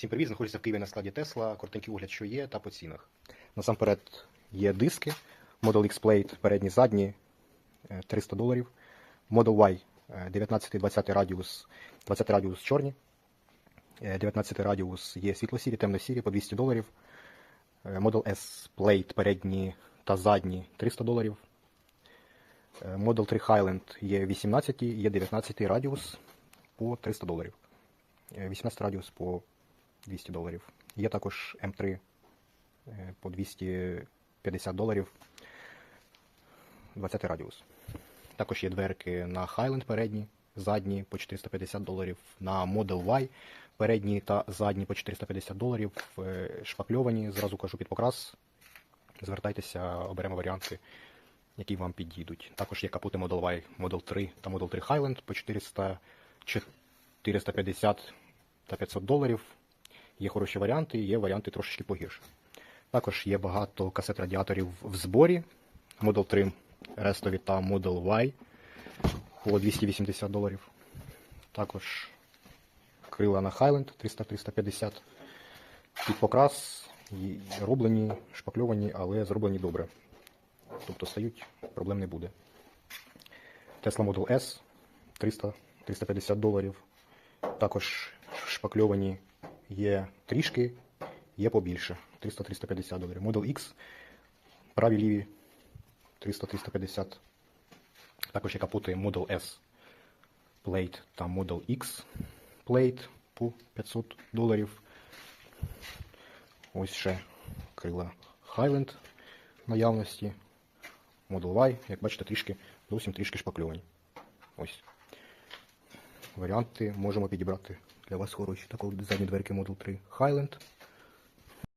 Всім привіт, знаходжуся в Києві на складі Тесла. Коротенький огляд, що є, та по цінах. Насамперед є диски. Model X Plate передні, задні е, 300 доларів. Model Y е, 19-20 радіус, 20 радіус чорні. Е, 19 радіус є світло-сірі, темно-сірі по 200 доларів. Е, Model S Plate передні та задні 300 доларів. Е, Model 3 Highland є 18, є 19 радіус по 300 доларів. Е, 18 радіус по 200 доларів. Є також М3 е, по 250 доларів. 20 радіус. Також є дверки на Highland передні, задні по 450 доларів, на Model Y передні та задні по 450 доларів, е, шпакльовані, зразу кажу під покрас. Звертайтеся, оберемо варіанти, які вам підійдуть. Також є капоти Model Y, Model 3 та Model 3 Highland по 400, 450 та 500 доларів. Є хороші варіанти, є варіанти трошечки погірше. Також є багато касет радіаторів в зборі. Model 3 рестові та Model Y по 280 доларів. Також крила на Highland 300-350. Під покрас роблені, шпакльовані, але зроблені добре. Тобто стають, проблем не буде. Tesla Model S 300-350 доларів. Також шпакльовані є трішки, є побільше. 300-350 доларів. Model X, праві ліві 300-350. Також є капоти Model S Plate та Model X Plate по 500 доларів. Ось ще крила Highland наявності. Model Y, як бачите, трішки, зовсім трішки шпакльовані. Ось. Варіанти можемо підібрати для вас хороші. такого дизайну дверки Model 3 Highland